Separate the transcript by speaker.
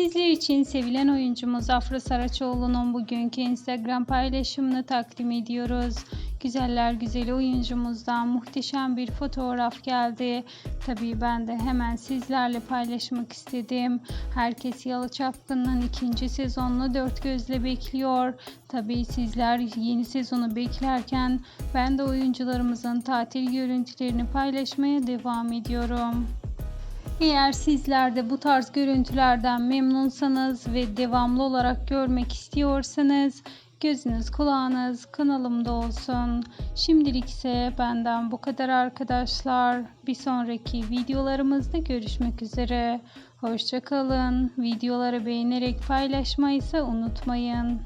Speaker 1: Sizler için sevilen oyuncumuz Afra Saraçoğlu'nun bugünkü Instagram paylaşımını takdim ediyoruz. Güzeller güzeli oyuncumuzdan muhteşem bir fotoğraf geldi. Tabii ben de hemen sizlerle paylaşmak istedim. Herkes Yalı Çapkın'ın ikinci sezonunu dört gözle bekliyor. Tabii sizler yeni sezonu beklerken ben de oyuncularımızın tatil görüntülerini paylaşmaya devam ediyorum. Eğer sizler de bu tarz görüntülerden memnunsanız ve devamlı olarak görmek istiyorsanız gözünüz kulağınız kanalımda olsun. Şimdilik ise benden bu kadar arkadaşlar. Bir sonraki videolarımızda görüşmek üzere. Hoşçakalın. Videoları beğenerek paylaşmayı ise unutmayın.